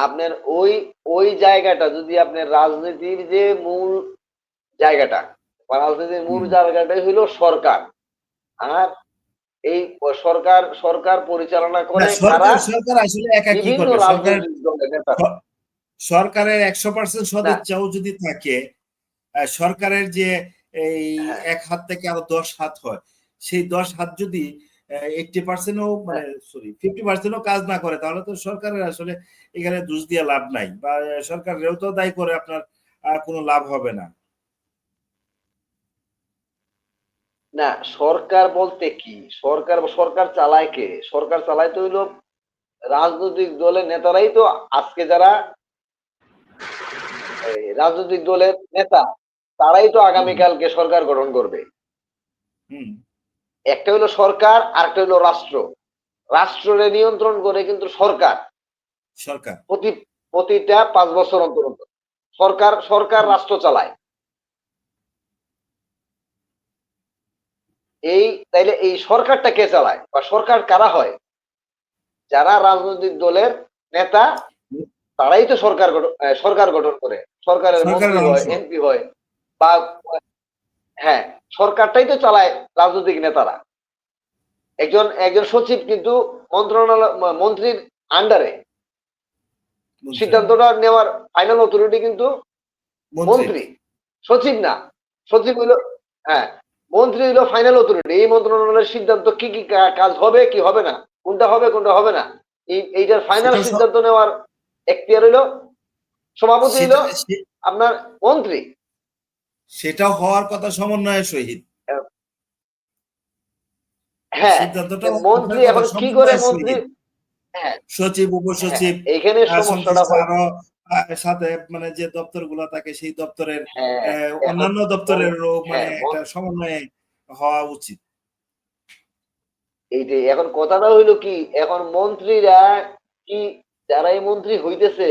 আপনার ওই ওই জায়গাটা যদি আপনার রাজনীতির যে মূল জায়গাটা রাজনীতির মূল জায়গাটাই হলো সরকার। আর এই সরকার সরকার পরিচালনা করে সরকার আসলে একা কি নেতারা সরকারের একশো পার্সেন্ট সদিচ্ছাও যদি থাকে সরকারের যে এই হ্যাঁ। এক হাত থেকে আরও দশ হাত হয় সেই দশ হাত যদি এইটটি পার্সেন্টও মানে সরি ফিফটি পার্সেন্টও কাজ না করে তাহলে তো সরকারের আসলে এখানে দোষ দিয়ে লাভ নাই। বা সরকারেরও তো দায়ী করে আপনার কোনো লাভ হবে না। না সরকার বলতে কি? সরকার সরকার চালায় কে? সরকার চালায় তো হইল রাজনৈতিক দলের নেতারাই তো আজকে যারা রাজনৈতিক দলের নেতা তারাই তো আগামীকালকে সরকার গঠন করবে। হুম। একটা হলো সরকার আর একটা হলো রাষ্ট্র। রাষ্ট্ররে নিয়ন্ত্রণ করে কিন্তু সরকার। সরকার। প্রতি প্রতিটা পাঁচ বছর অন্তর অন্তর। সরকার সরকার রাষ্ট্র চালায়। এই তাইলে এই সরকারটা কে চালায় বা সরকার কারা হয়? যারা রাজনৈতিক দলের নেতা তারাই তো সরকার সরকার গঠন করে। সরকারের সরকারের মন্ত্রী হয় এমপি হয় বা হ্যাঁ সরকারটাই তো চালায় রাজনৈতিক নেতারা। একজন একজন সচিব কিন্তু মন্ত্রণালয় মন্ত্রীর আন্ডারে সিদ্ধান্তটা নেওয়ার ফাইনাল অথরিটি কিন্তু মন্ত্রী। সচিব না। সচিব হইল হ্যাঁ মন্ত্রী হইল ফাইনাল অথরিটি এই মন্ত্রণালয়ের সিদ্ধান্ত কি কি কাজ হবে কি হবে না? কোনটা হবে কোনটা হবে না? এই এইটার ফাইনাল সিদ্ধান্ত নেওয়ার এখতিয়ার হইল সভাপতি হইল আপনার মন্ত্রী। সেটাও হওয়ার কথা সমন্বয়ের সহিত। হ্যাঁ মন্ত্রী এখন কি করে মন্ত্রী? হ্যাঁ। সচিব উপসচিব হ্যাঁ, সমস্যাটা আরও সাথে মানে যে দপ্তরগুলা থাকে সেই দপ্তরের অন্যান্য দপ্তরেরও মানে একটা সমন্বয়ে হওয়া উচিত। এইটাই। এখন কথাটা হইল কি এখন মন্ত্রীরা কি যারাই মন্ত্রী হইতেছে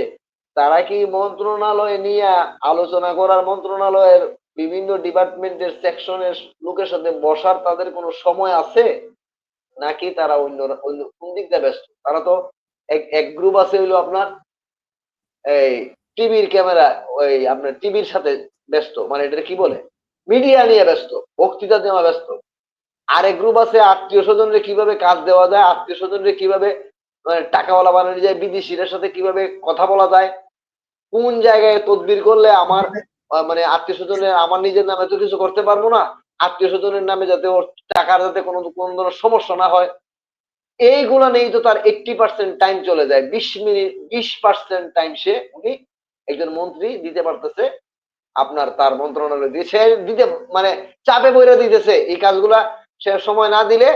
তারা কি মন্ত্রণালয় নিয়ে আলোচনা করার মন্ত্রণালয়ের বিভিন্ন ডিপার্টমেন্টের সেকশনের লোকের সাথে বসার তাদের কোনো সময় আছে? নাকি তারা অন্য অন্য কোন দিক দিয়ে ব্যস্ত? তারা তো এক এক গ্রুপ আছে হইল আপনার এই টিভির ক্যামেরা, ওই আপনার টিভির সাথে ব্যস্ত। মানে এটা কি বলে? মিডিয়া নিয়ে ব্যস্ত, বক্তৃতা দেওয়া ব্যস্ত। আরেক গ্রুপ আছে আত্মীয় স্বজনরে কীভাবে কাজ দেওয়া যায়, আত্মীয় স্বজনরে কীভাবে মানে টাকাওয়ালা বানানো যায়, বিদেশিদের সাথে কীভাবে কথা বলা যায়, কোন জায়গায় তদবির করলে আমার মানে আত্মীয় স্বজনের আমার নিজের নামে তো কিছু করতে পারব না, আত্মীয় স্বজনের নামে যাতে ওর টাকার যাতে কোনো কোনো ধরনের সমস্যা না হয়। এইগুলা নেই তো তার এইটটি পার্সেন্ট টাইম চলে যায়। বিশ মিনিট, বিশ পার্সেন্ট টাইম সে উনি একজন মন্ত্রী দিতে পারতেছে, আপনার তার মন্ত্রণালয় দিয়ে। দিতে মানে চাপে বইরা দিতেছে, এই কাজগুলা সে সময় না দিলে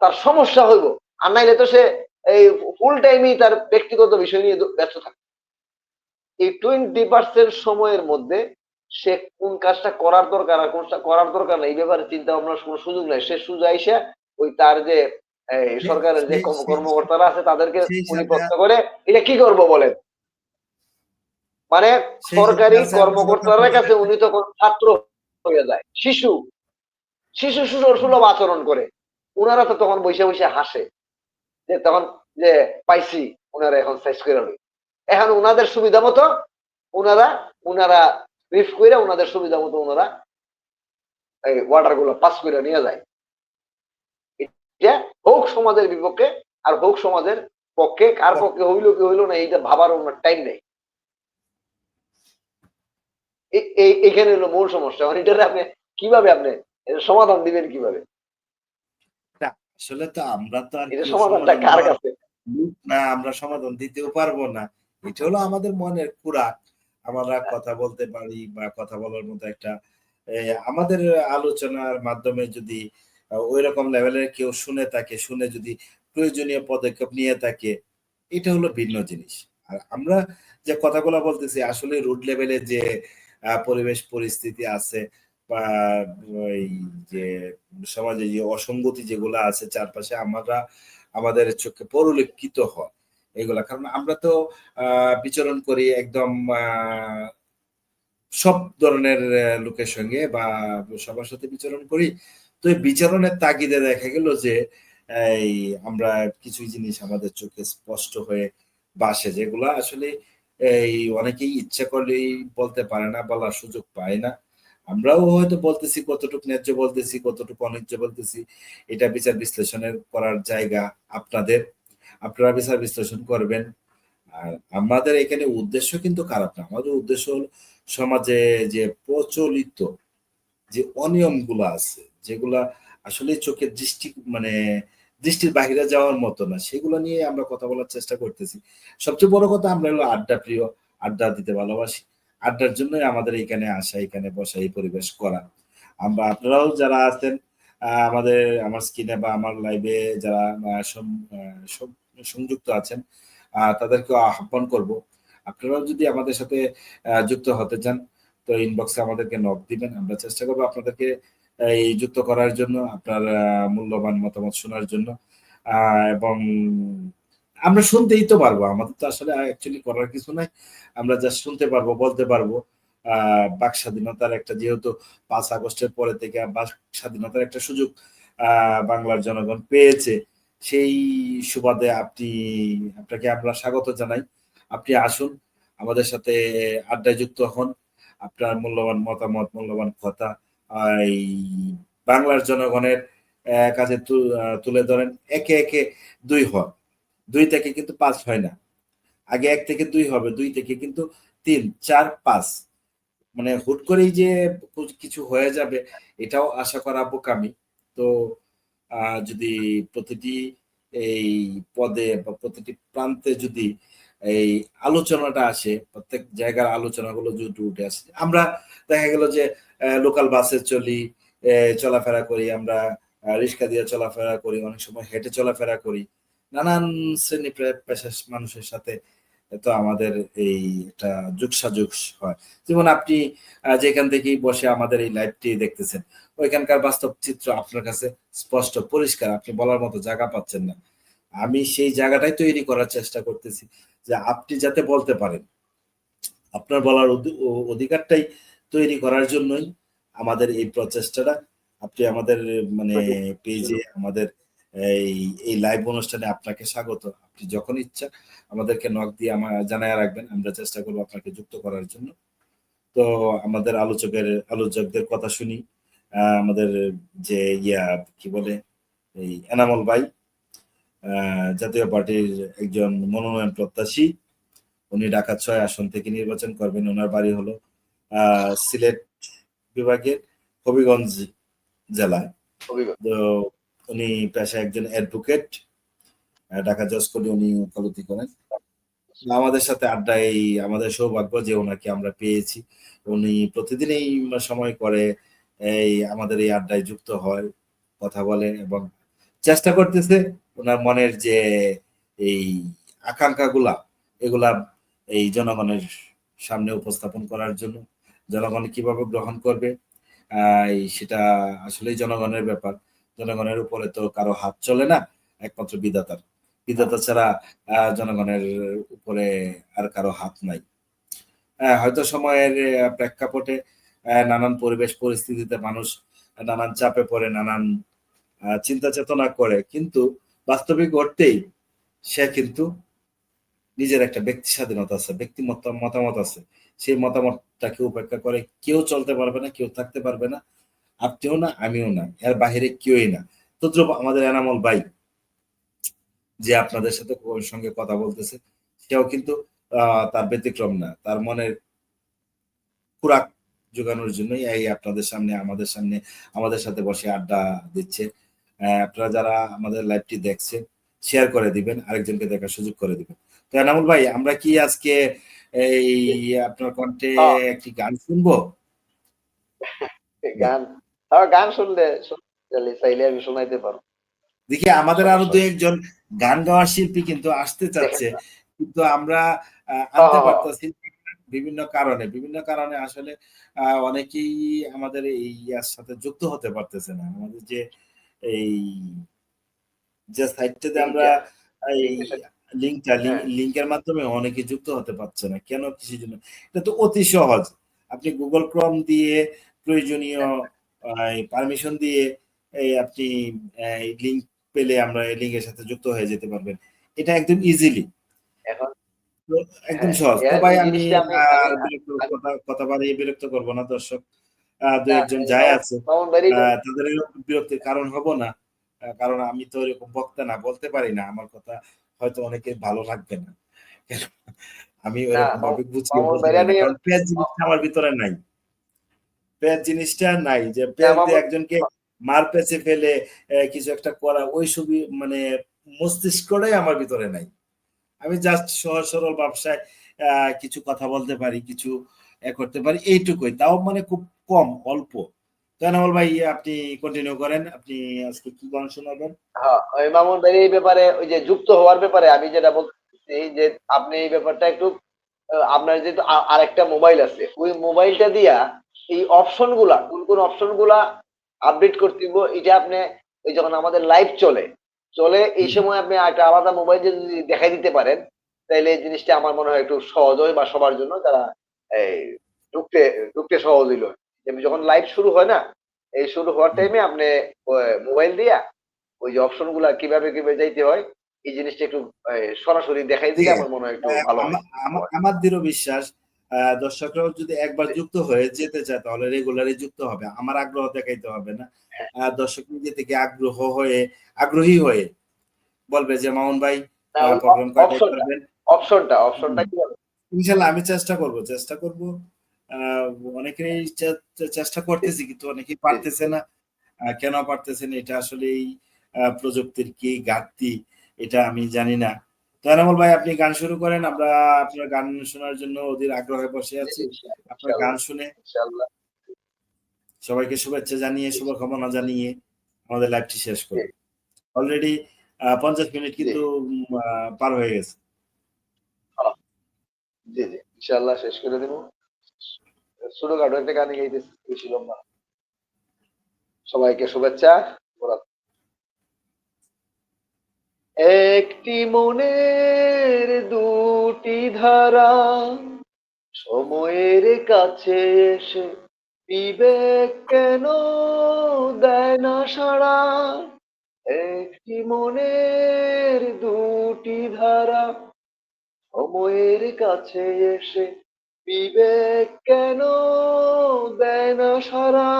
তার সমস্যা হইব। আর নাইলে তো সে এই ফুল টাইমই তার ব্যক্তিগত বিষয় নিয়ে ব্যস্ত থাকে। এই টোয়েন্টি পার্সেন্ট সময়ের মধ্যে সে কোন কাজটা করার দরকার আর কোনটা করার দরকার নাই এই ব্যাপারে চিন্তা ভাবনার কোনো সুযোগ নাই। সে সুযোগ আইসা ওই তার যে সরকারের যে কর্মকর্তারা আছে তাদেরকে সেই উনি প্রশ্ন করে এটা কি করব বলেন? মানে সরকারি কর্মকর্তার কাছে উনি তখন ছাত্র হয়ে যায়। শিশু শিশু সুলভ সুলভ আচরণ করে। উনারা তো তখন বসে বসে হাসে। যে তখন যে পাইছি উনারা এখন সাইজ করে লই এখন উনাদের সুবিধা মতো উনারা উনারা ব্রিফ করে উনাদের সুবিধা মতো উনারা এই ওয়াটারগুলো পাস করে নিয়ে যায়। এটা হোক সমাজের বিপক্ষে আর হোক সমাজের পক্ষে কার পক্ষে হইল কি হইল না এইটা ভাবার ওনার টাইম নেই। এ- এই- এইখানে হলো মূল সমস্যা। মানে এটারে আপনি কীভাবে আপনি সমাধান দিবেন কীভাবে? আসলে তো আমরা তো আর সমাধানটা কার কাছে? না আমরা সমাধান দিতেও পারব না। এটা হলো আমাদের মনের খুরাক। আমরা কথা বলতে পারি বা কথা বলার মতো একটা আমাদের আলোচনার মাধ্যমে যদি ওই রকম লেভেলের কেউ শুনে থাকে, শুনে যদি প্রয়োজনীয় পদক্ষেপ নিয়ে থাকে, এটা হলো ভিন্ন জিনিস। আর আমরা যে কথাগুলো বলতেছি, আসলে রুট লেভেলে যে পরিবেশ পরিস্থিতি আছে বা, ওই যে, সমাজে যে অসঙ্গতি যেগুলো আছে, চারপাশে আমরা, আমাদের চোখে পরিলক্ষিত হয় এগুলা কারণ আমরা তো বিচরণ করি একদম সব ধরনের লোকের সঙ্গে বা সবার সাথে বিচরণ করি। তো বিচরণের তাগিদে দেখা গেল যে, এই আমরা কিছু জিনিস আমাদের চোখে স্পষ্ট হয়ে বাসে যেগুলা আসলে এই অনেকেই ইচ্ছা করলেই বলতে পারে না, বলার সুযোগ পায় না। আমরাও হয়তো বলতেছি, কতটুকু ন্যায্য বলতেছি, কতটুকু অন্যায্য বলতেছি। এটা বিচার বিশ্লেষণের করার জায়গা আপনাদের। আপনারা বিচার বিশ্লেষণ করবেন। আর আমাদের এখানে উদ্দেশ্য কিন্তু খারাপ না। আমাদের উদ্দেশ্য হল সমাজে যে প্রচলিত যে অনিয়মগুলো আছে, যেগুলা আসলে চোখের দৃষ্টি মানে দৃষ্টির বাহিরে যাওয়ার মতো না, সেগুলো নিয়ে আমরা কথা বলার চেষ্টা করতেছি। সবচেয়ে বড় কথা আমরা হলো আড্ডা প্রিয়, আড্ডা দিতে ভালোবাসি। আড্ডার জন্যই আমাদের এখানে আসা, এখানে বসা, এই পরিবেশ করা। আমরা, আপনারাও যারা আছেন আমাদের, আমার স্ক্রিনে বা আমার লাইভে যারা সংযুক্ত আছেন তাদেরকে আহ্বান করব। আপনারাও যদি আমাদের সাথে যুক্ত হতে চান, তো ইনবক্সে আমাদেরকে নক দিবেন। আমরা চেষ্টা করব আপনাদেরকে এই যুক্ত করার জন্য, আপনার মূল্যবান মতামত শোনার জন্য। এবং আমরা শুনতেই তো পারব। আমাদের তো আসলে অ্যাকচুয়ালি করার কিছু নাই। আমরা যা শুনতে পারব, বলতে পারব। বাক স্বাধীনতার একটা যেহেতু পাঁচ আগস্টের পরে থেকে বাক স্বাধীনতার একটা সুযোগ বাংলার জনগণ পেয়েছে সেই সুবাদে আপনি আপনাকে আমরা স্বাগত জানাই। আপনি আসুন আমাদের সাথে আড্ডায় যুক্ত হন আপনার মূল্যবান মতামত মূল্যবান কথা এই বাংলার জনগণের আহ, তুলে ধরেন একে একে দুই হয় দুই থেকে কিন্তু পাঁচ হয় না। আগে এক থেকে দুই হবে দুই থেকে কিন্তু তিন চার পাঁচ। মানে হুট করেই যে কিছু হয়ে যাবে, এটাও আশা করা বোকামি। তো যদি প্রতিটি এই পদে বা প্রতিটি প্রান্তে যদি এই আলোচনাটা আসে, প্রত্যেক জায়গার আলোচনাগুলো যদি উঠে আসে, আমরা দেখা গেল যে লোকাল বাসে চলি চলাফেরা করি, আমরা রিক্সা দিয়ে চলাফেরা করি, অনেক সময় হেঁটে চলাফেরা করি, নানান শ্রেণি পেশার মানুষের সাথে তো আমাদের এই একটা যোগসাযোগ হয়। যেমন আপনি যেখান থেকেই বসে আমাদের এই লাইভটি দেখতেছেন ওইখানকার বাস্তব চিত্র আপনার কাছে স্পষ্ট পরিষ্কার আপনি বলার মতো জায়গা পাচ্ছেন না। আমি সেই জায়গাটাই তৈরি করার চেষ্টা করতেছি যে আপনি যাতে বলতে পারেন। আপনার বলার অধিকারটাই তৈরি করার জন্যই আমাদের এই প্রচেষ্টাটা। আপনি আমাদের মানে পেজে আমাদের এই এই লাইভ অনুষ্ঠানে আপনাকে স্বাগত। আপনি যখন ইচ্ছা আমাদেরকে নক দিয়ে আমার জানায় রাখবেন আমরা চেষ্টা করব আপনাকে যুক্ত করার জন্য। তো আমাদের আলোচকের আলোচকদের কথা শুনি। আমাদের যে ইয়া কি বলে? এই এনামল ভাই জাতীয় পার্টির একজন মনোনয়ন প্রত্যাশী। উনি ঢাকা ছয় আসন থেকে নির্বাচন করবেন ওনার বাড়ি হলো আহ, সিলেট বিভাগের হবিগঞ্জ জেলায়। তো উনি পেশায় একজন অ্যাডভোকেট ঢাকা জজ কোর্টে উনি ওকালতি করেন। আমাদের সাথে আড্ডায়, আমাদের সৌভাগ্য যে ওনাকে আমরা পেয়েছি। উনি প্রতিদিনই সময় করে এই, আমাদের এই আড্ডায় যুক্ত হয়, কথা বলে এবং চেষ্টা করতেছে ওনার মনের যে এই আকাঙ্ক্ষাগুলা, এগুলা এই জনগণের সামনে উপস্থাপন করার জন্য, জনগণ কীভাবে গ্রহণ করবে সেটা আসলেই জনগণের ব্যাপার। জনগণের উপরে তো কারও হাত চলে না, একমাত্র বিধাতার। বিধাতা ছাড়া জনগণের উপরে আর কারও হাত নাই। হয়তো সময়ের প্রেক্ষাপটে নানান পরিবেশ পরিস্থিতিতে মানুষ নানান চাপে পড়ে, নানান চিন্তা চেতনা করে, কিন্তু বাস্তবিক অর্থেই সে কিন্তু নিজের একটা ব্যক্তি স্বাধীনতা আছে, ব্যক্তি মতামত আছে। সেই মতামতটাকে উপেক্ষা করে কেউ চলতে পারবে না, কেউ থাকতে পারবে না। আপনিও না আমিও না এর বাহিরে কেউই না। তদ্রুপ আমাদের এনামল ভাই যে আপনাদের সাথে সঙ্গে কথা বলতেছে সেও কিন্তু তার ব্যতিক্রম না। তার মনের খুরাক যোগানোর জন্যই এই আপনাদের সামনে আমাদের সামনে আমাদের সাথে বসে আড্ডা দিচ্ছে। আপনারা যারা আমাদের লাইভটি দেখছেন শেয়ার করে দিবেন আরেকজনকে দেখার সুযোগ করে দিবেন। তো এনামুল ভাই আমরা কি আজকে এই আপনার কণ্ঠে হ্যাঁ। একটি গান শুনব? গান হ্যাঁ গান শুনলে চাইলে আমি শোনাইতে পারব। দেখি আমাদের আরও দু একজন গান গাওয়ার শিল্পী কিন্তু আসতে চাচ্ছে। কিন্তু আমরা আনতে হ্যাঁ। পারতেছি বিভিন্ন কারণে। বিভিন্ন কারণে আসলে আহ, অনেকেই আমাদের এই সাথে যুক্ত হতে পারতেছে না। আমাদের যে এই যে সাইটটাতে আমরা এই লিঙ্কটা হ্যাঁ। লিঙ্কের মাধ্যমে অনেকে যুক্ত হতে পারছে না। কেন কিসের জন্য? এটা তো অতি সহজ। আপনি গুগল ক্রম দিয়ে প্রয়োজনীয় পারমিশন দিয়ে এই আপনি লিঙ্ক পেলে আমরা এই লিঙ্কের সাথে যুক্ত হয়ে যেতে পারবেন এটা একদম ইজিলি এখন একদম হ্যাঁ, সহজ। তো ভাই আমি কথা বাড়িয়ে বিরক্ত করব না দর্শক। আ না, ২-১ জন এই যায় আছে। তাদের বিরক্তির কারণ হব না। কারণ আমি তো এরকম বক্তা না, বলতে পারি না। আমার কথা হয়তো অনেকের ভালো লাগবে না। আমি ওরকম ভাবে জিনিসটা আমার ভিতরে নাই। পেঁয়াজ জিনিসটা নাই। যে দিয়ে একজনকে মার পেঁচে ফেলে কিছু একটা করা ওইসবই মানে মস্তিষ্কটাই আমার ভিতরে নাই। আমি জাস্ট সহজ সরল ব্যবসায় কিছু কথা বলতে পারি, কিছু করতে পারি এইটুকুই। তাও মানে খুব কম, অল্প। এনামুল ভাই আপনি কন্টিনিউ করেন। আপনি আজকে কি গান শোনাবেন? হ্যাঁ, ওই মামুন ভাইয়ের এই ব্যাপারে ওই যে যুক্ত হওয়ার ব্যাপারে আমি যেটা বলতেছি যে আপনি এই ব্যাপারটা একটু আপনার যেহেতু আরেকটা মোবাইল আছে, ওই মোবাইলটা দিয়া এই অপশনগুলা কোন, কোন অপশনগুলা আপডেট করতে এটা আপনি ওই যখন আমাদের লাইভ চলে, চলে এই সময় আপনি একটা আলাদা মোবাইল যদি দেখাই দিতে পারেন, তাইলে এই জিনিসটা আমার মনে হয় একটু সহজ হয় বা সবার জন্য যারা এই ঢুকতে ঢুকতে সহজ হইল। যখন লাইভ শুরু হয় না? এই শুরু হওয়ার। টাইমে আপনি মোবাইল দিয়া ওই যে অপশনগুলা কীভাবে, কীভাবে যাইতে হয় এই জিনিসটা একটু সরাসরি দেখাই দিলে আমার মনে হয় একটু ভালো হয়। আমার দৃঢ় বিশ্বাস দর্শকরাও যদি একবার যুক্ত হয়ে যেতে চায় তাহলে রেগুলারই যুক্ত হবে। আমার আগ্রহ দেখাইতে হবে না। দর্শক নিজে থেকে আগ্রহ হয়ে আগ্রহী হয়ে বলবে যে, "মামুন ভাই না আ ওই অ প্রোগ্রাম কয়টায় অপশনটা, করবেন?" অপশনটা, অপশনটা কীভাবে? ইনশাআল্লাহ আমি চেষ্টা করব, চেষ্টা করব। অনেকেই চেষ্টা করতেছি কিন্তু অনেকেই। পারতেছে না। কেন পারতেছে না এটা আসলেই আ প্রযুক্তির কি ঘাটতি এটা আমি জানি না। তো এনামুল ভাই আপনি গান শুরু করেন। আমরা আপনার গান শোনার জন্য অধীর আগ্রহে বসে আছি। আপনার গান শুনে ইনশাআল্লাহ। সবাইকে শুভেচ্ছা জানিয়ে, শুভকামনা জানিয়ে আমাদের লাইভটি শেষ জি, করব। অলরেডি ৫০ মিনিট কিন্তু পার হয়ে গেছে। জি, জি। ইনশাআল্লাহ শেষ করে দেব। ছোটখাটো একটা গানই গাইতেছি, বেশি লম্বা সবাইকে শুভেচ্ছা। একটি মনের দুটি ধারা সময়ের কাছে এসে বিবেক কেন দেয় না সারা একটি মনের দুটি ধারা সময়ের কাছে এসে বিবেক কেন দেয় না সারা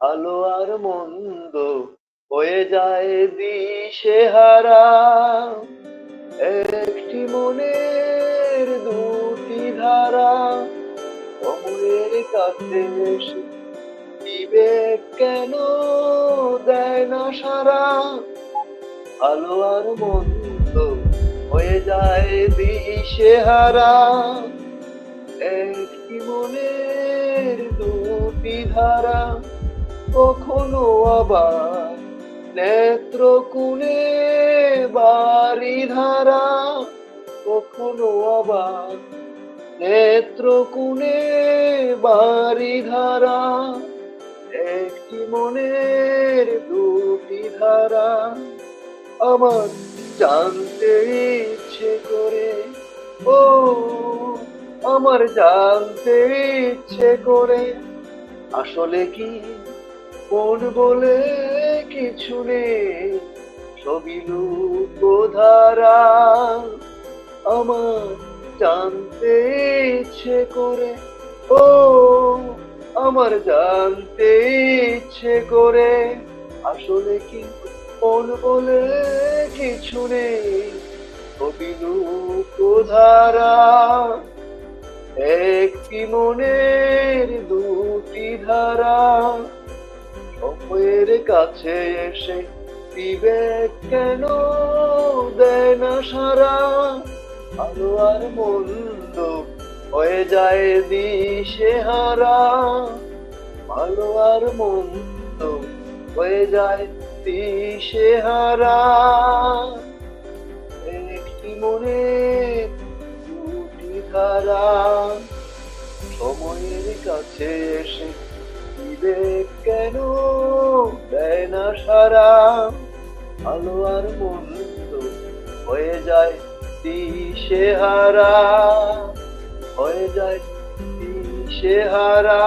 ভালো আর মন্দ হয়ে যায় দিশেহারা। একটি মনের দুটি ধারা সময়ের কাছে এসে বিবেক কেন দেয় না সারা ভালো আর মন্দ হয়ে যায় দিশেহারা। একটি মনের দুটি ধারা কখনো আবার নেত্রকোণে বারিধারা, কখনো আবার নেত্রকোণে বারিধারা। একটি মনের দুটি ধারা আমার জানতে ইচ্ছে করে ও আমার জানতে ইচ্ছে করে আসলে কি মন বলে কিছু নেই। সবই ধারা আমার জানতে ইচ্ছে করে। ও, আমার জানতে ইচ্ছে করে। আসলে কি মন বলে কিছু নেই। সবই ধারা একটি মনের দুটি ধারা। সময়ের কাছে এসে বিবেক কেন দেয় না সারা? ভালো আর মন্দ হয়ে যায় দিশেহারা ভালো আর মন্দ হয়ে যায় দিশেহারা একটি মনে দুটি ধারা। সময়ের কাছে এসে বিবেক কেন? দেয় না সারা। ভালো আর মন্দ হয়ে যায় দিশেহারা হয়ে যায় দিশেহারা